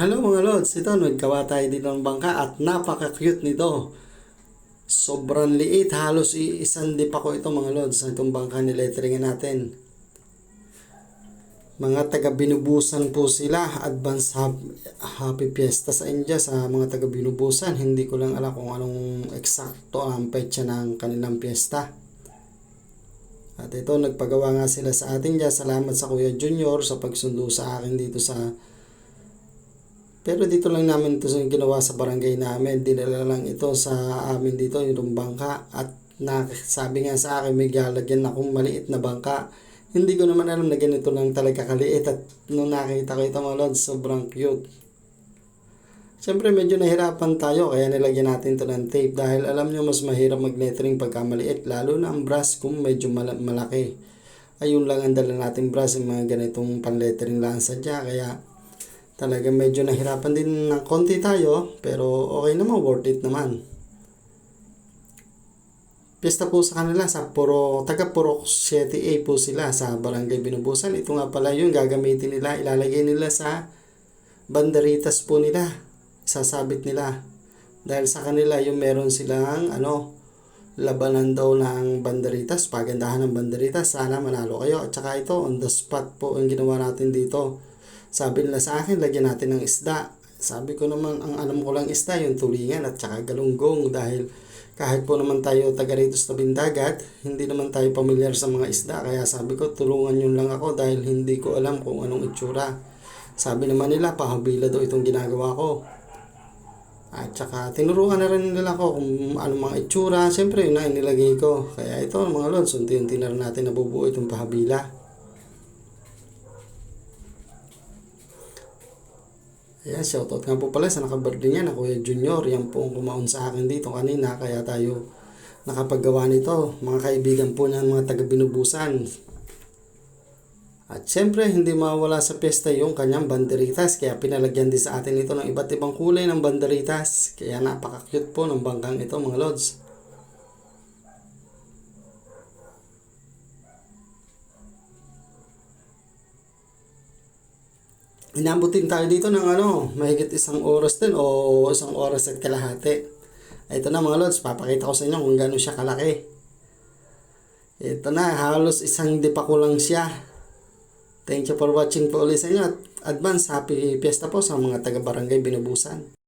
Hello mga lods, ito naggawa tayo dito ng bangka at napaka-cute nito. Sobrang liit, halos iisang dip ako ito mga lods, itong bangka ni lettering natin. Mga taga binubusan po sila, advance hap- happy fiesta sa India sa mga taga binubusan. Hindi ko lang alam kung anong eksakto ang petsa ng kanilang fiesta. At ito, nagpagawa nga sila sa atin dyan. Salamat sa Kuya Junior sa pagsundo sa akin dito sa pero dito lang namin ito ginawa sa barangay namin. Dinala lang ito sa amin dito, yung bangka. At sabi nga sa akin, may galagyan akong maliit na bangka. Hindi ko naman alam na ganito lang talaga kaliit. At nung nakita ko ito mga lods, sobrang cute. Siyempre medyo nahirapan tayo kaya nilagyan natin ito ng tape dahil alam nyo mas mahirap mag-lettering pagka maliit lalo na ang brush kung medyo mal- malaki. Ayun lang ang dala natin brush yung mga ganitong pan-lettering lang sadya kaya talaga medyo nahirapan din ng konti tayo pero okay naman worth it naman Pista po sa kanila sa Puro, taga Puro 7A po sila sa Barangay Binubusan. Ito nga pala yung gagamitin nila, ilalagay nila sa banderitas po nila. Sasabit nila. Dahil sa kanila yung meron silang ano, labanan daw ng banderitas, pagandahan ng banderitas. Sana manalo kayo. At saka ito, on the spot po ang ginawa natin dito. Sabi nila sa akin, lagyan natin ng isda. Sabi ko naman, ang alam ko lang isda, yung tulingan at saka galunggong dahil kahit po naman tayo taga rito sa tabing dagat, hindi naman tayo pamilyar sa mga isda. Kaya sabi ko, tulungan yun lang ako dahil hindi ko alam kung anong itsura. Sabi naman nila, pahabila daw itong ginagawa ko. At saka, tinuruan na rin nila ako kung anong mga itsura. Siyempre, yun na inilagay ko. Kaya ito, mga lods, unti-unti na rin natin nabubuo itong pahabila. Ayan, shoutout nga po pala sa nakabirthday niya na Kuya Junior. Yan po ang kumaon sa akin dito kanina. Kaya tayo nakapaggawa nito. Mga kaibigan po niyan, mga taga-binubusan. At syempre, hindi mawala sa piyesta yung kanyang banderitas. Kaya pinalagyan din sa atin ito ng iba't ibang kulay ng banderitas. Kaya napaka-cute po ng bangkang ito mga lods. Inabutin tayo dito ng ano, mahigit isang oras din o isang oras at kalahati. Ito na mga lods, papakita ko sa inyo kung gaano siya kalaki. Ito na, halos isang dipa ko lang siya. Thank you for watching po ulit sa inyo at advance happy fiesta po sa mga taga barangay Binubusan.